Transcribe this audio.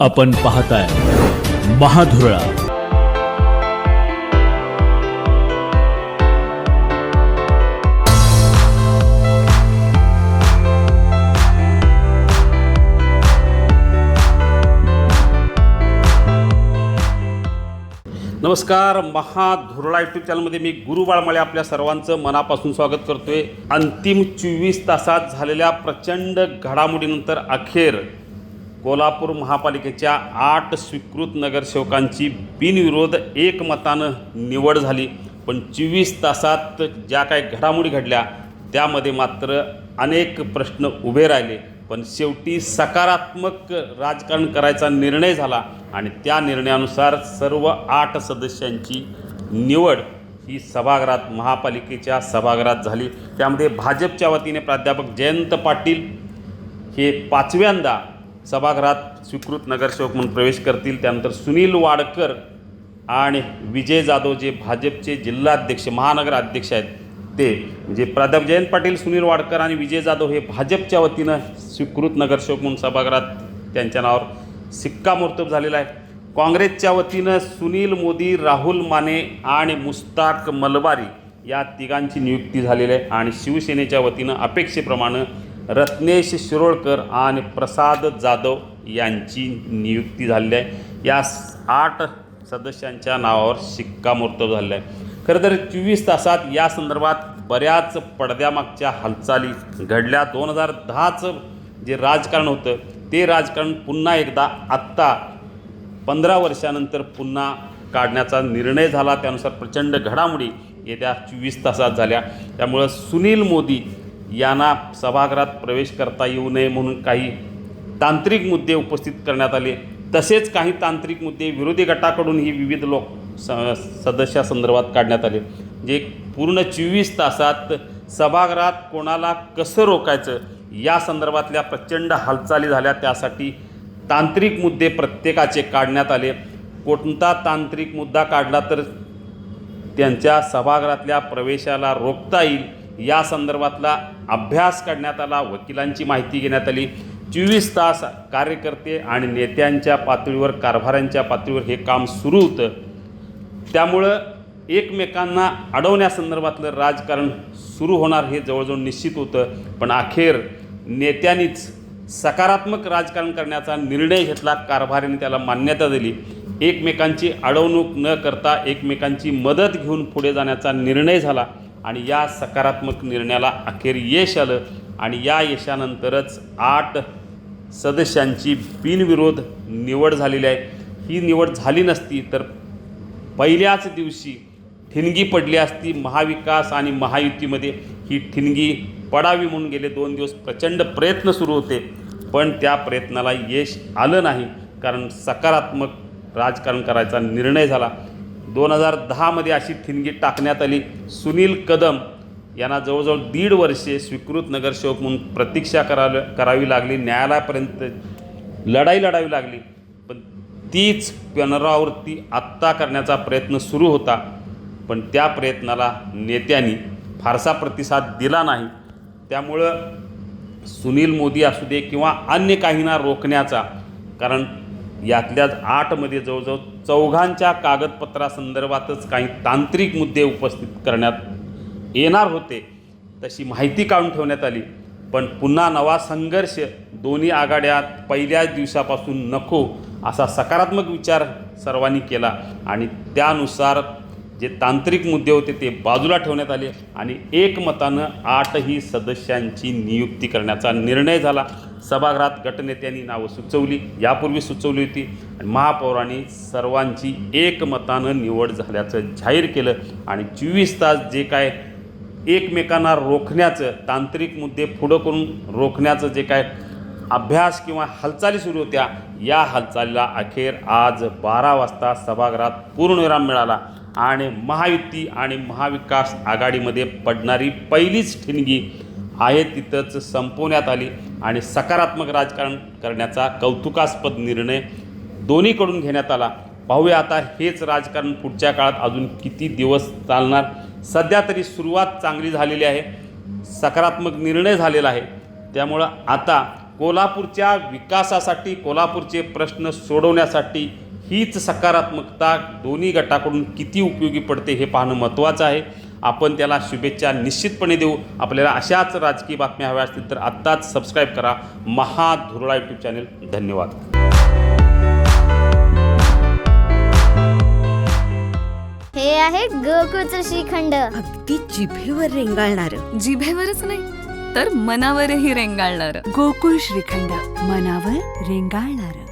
आपण पाहताय महाधुरळा. नमस्कार महाधुरळा युट्यूब चॅनलमध्ये मी गुरुबाळमाळे आपल्या सर्वांचं मनापासून स्वागत करतोय. अंतिम चोवीस तासात झालेल्या प्रचंड घडामोडीनंतर अखेर कोल्हापूर महापालिकेच्या आठ स्वीकृत नगरसेवकांची बिनविरोध एकमतानं निवड झाली. पण चोवीस तासात ज्या काही घडामोडी घडल्या त्यामध्ये मात्र अनेक प्रश्न उभे राहिले. पण शेवटी सकारात्मक राजकारण करायचा निर्णय झाला आणि त्या निर्णयानुसार सर्व आठ सदस्यांची निवड ही सभागृहात महापालिकेच्या सभागृहात झाली. त्यामध्ये भाजपच्या वतीने प्राध्यापक जयंत पाटील हे पाचव्यांदा सभागृहात स्वीकृत नगरसेवक म्हणून प्रवेश करतील. त्यानंतर सुनील वाडकर आणि विजय जाधव जे भाजपचे जिल्हाध्यक्ष महानगर अध्यक्ष आहेत ते म्हणजे प्राध्यापक जयंत पाटील सुनील वाडकर आणि विजय जाधव हे भाजपच्या वतीनं स्वीकृत नगरसेवक म्हणून सभागृहात त्यांच्या नावावर शिक्कामोर्तब झालेला आहे. काँग्रेसच्या वतीनं सुनील मोदी राहुल माने आणि मुस्ताक मलबारी या तिघांची नियुक्ती झालेली आहे. आणि शिवसेनेच्या वतीनं अपेक्षेप्रमाणे रत्नेश शिरोळकर आणि प्रसाद जाधव यांची नियुक्ती झालेली आहे. या आठ सदस्यांच्या नावावर शिक्कामोर्तब झालेलं आहे. खरं तर चोवीस तासात या संदर्भात बऱ्याच पडद्यामागच्या हालचाली घडल्या. दोन हजार दहाचं जे राजकारण होतं ते राजकारण पुन्हा एकदा आत्ता पंधरा वर्षानंतर पुन्हा काढण्याचा निर्णय झाला. त्यानुसार प्रचंड घडामोडी येत्या चोवीस तासात झाल्या. त्यामुळं सुनील मोदी यांना सभागृहात प्रवेश करता येऊ नये म्हणून काही तांत्रिक मुद्दे उपस्थित करण्यात आले. तसेच काही तांत्रिक मुद्दे विरोधी गटाकडूनही विविध लोक स सदस्यासंदर्भात काढण्यात आले. जे पूर्ण चोवीस तासात सभागृहात कोणाला कसं रोकायचं या संदर्भातल्या प्रचंड हालचाली झाल्या. त्यासाठी तांत्रिक मुद्दे प्रत्येकाचे काढण्यात आले. कोणता तांत्रिक मुद्दा काढला तर त्यांच्या सभागृहातल्या प्रवेशाला रोखता येईल या संदर्भातला अभ्यास करण्यात आला वकिलांची माहिती घेण्यात आली. चोवीस तास कार्यकर्ते आणि नेत्यांच्या पातळीवर कारभाऱ्यांच्या पातळीवर हे काम सुरू होतं. त्यामुळं एकमेकांना अडवण्यासंदर्भातलं राजकारण सुरू होणार हे जवळजवळ निश्चित होतं. पण अखेर नेत्यांनीच सकारात्मक राजकारण करण्याचा निर्णय घेतला कारभाऱ्याने त्याला मान्यता दिली. एकमेकांची अडवणूक न करता एकमेकांची मदत घेऊन पुढे जाण्याचा निर्णय झाला. आणि या सकारात्मक निर्णयाला अखेर यश आलं. आणि या यशानंतरच आठ सदस्यांची बिनविरोध निवड झालेली आहे. ही निवड झाली नसती तर पहिल्याच दिवशी ठिणगी पडली असती. महाविकास आणि महायुतीमध्ये ही ठिणगी पडावी म्हणून गेले दोन दिवस प्रचंड प्रयत्न सुरू होते. पण त्या प्रयत्नाला यश आलं नाही कारण सकारात्मक राजकारण करायचा निर्णय झाला. दोन हजार दहामध्ये अशी ठिणगी टाकण्यात आली. सुनील कदम यांना जवळजवळ दीड वर्षे स्वीकृत नगरसेवक म्हणून प्रतीक्षा करा करावी लागली. न्यायालयापर्यंत लढाई लढावी लागली. पण तीच पुनरावृत्ती आत्ता करण्याचा प्रयत्न सुरू होता. पण त्या प्रयत्नाला नेत्यांनी फारसा प्रतिसाद दिला नाही. त्यामुळं सुनील मोदी असू दे किंवा अन्य काहींना रोखण्याचा कारण यातल्याच आठमध्ये जवळजवळ चौघांच्या कागदपत्रासंदर्भातच काही तांत्रिक मुद्दे उपस्थित करण्यात येणार होते तशी माहिती काढून ठेवण्यात आली. पण पुन्हा नवा संघर्ष दोन्ही आघाड्यात पहिल्याच दिवसापासून नको असा सकारात्मक विचार सर्वांनी केला आणि त्यानुसार जे तांत्रिक मुद्दे होते ते बाजूला ठेवण्यात आले आणि एकमतानं आठही सदस्यांची नियुक्ती करण्याचा निर्णय झाला. सभागृहात गटनेत्यांनी नावं सुचवली यापूर्वी सुचवली होती. आणि महापौरांनी सर्वांची एकमतानं निवड झाल्याचं जाहीर केलं आणि चोवीस तास जे काय एकमेकांना रोखण्याचं तांत्रिक मुद्दे पुढं करून रोखण्याचं जे काय अभ्यास किंवा हालचाली सुरू होत्या या हालचालीला अखेर आज बारा वाजता सभागृहात पूर्णविराम मिळाला. आणि महायुती आणि महाविकास आघाडीमध्ये पडणारी पहिलीच ठिणगी आहे तिथंच संपवण्यात आली. आणि सकारात्मक राजकारण करण्याचा कौतुकास्पद निर्णय दोन्हीकडून घेण्यात आला. पाहूया आता हेच राजकारण पुढच्या काळात अजून किती दिवस चालणार. सध्या तरी सुरुवात चांगली झालेली आहे. सकारात्मक निर्णय झालेला आहे. त्यामुळं आता कोल्हापूरच्या विकासासाठी कोल्हापूरचे प्रश्न सोडवण्यासाठी हीच सकारात्मकता दोन्ही गटाकडून किती उपयोगी पडते हे पाहणं महत्त्वाचं आहे. आपण त्याला शुभेच्छा निश्चितपणे देऊ. आपल्याला अशाच राजकीय बातम्या हव्या असतील तर आत्ताच सबस्क्राईब करा. महाधुरळा यूट्यूब चॅनेल धन्यवाद. हे आहे गोकुळचं श्रीखंड. अगदी जिभेवर रेंगाळणार. जिभेवरच नाही तर मनावरही रेंगाळणार. गोकुळ श्रीखंड. मनावर रेंगाळणार.